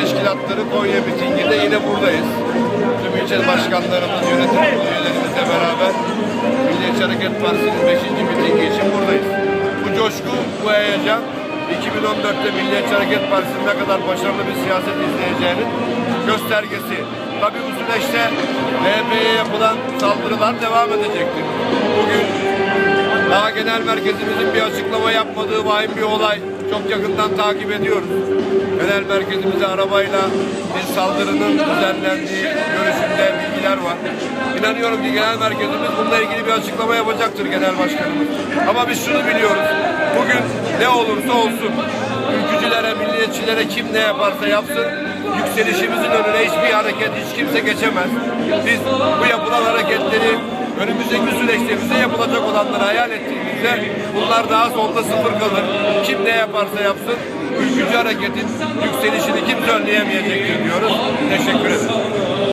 Konya mitinginde yine buradayız. Tüm ilçe başkanlarımız, yönetim kurulu üyelerimizle beraber Milliyetçi Hareket Partisi'nin 5. mitingi için buradayız. Bu coşku, bu heyecan 2014'te Milliyetçi Hareket Partisi'nin ne kadar başarılı bir siyaset izleyeceğinin göstergesi. Tabii bu süreçte MHP'ye yapılan saldırılar devam edecektir. Bugün genel merkezimizin bir açıklama yapmadığı vahim bir olay. Çok yakından takip ediyoruz. Genel merkezimize arabayla bir saldırının düzenlendiği görüşünde bilgiler var. İnanıyorum ki genel merkezimiz bununla ilgili bir açıklama yapacaktır genel başkanımız. Ama biz şunu biliyoruz. Bugün ne olursa olsun ülkücülere, milliyetçilere kim ne yaparsa yapsın yükselişimizin önüne hiçbir hareket, hiç kimse geçemez. Biz bu yapılan hareketleri önümüzdeki süreçte bize yapılacak olanları hayal ettiğimizde bunlar daha sonda sıfır kalır. Kim ne yaparsa yapsın ülkücü hareketin yükselişini kimse önleyemeyecektir diyoruz. Teşekkür ederim.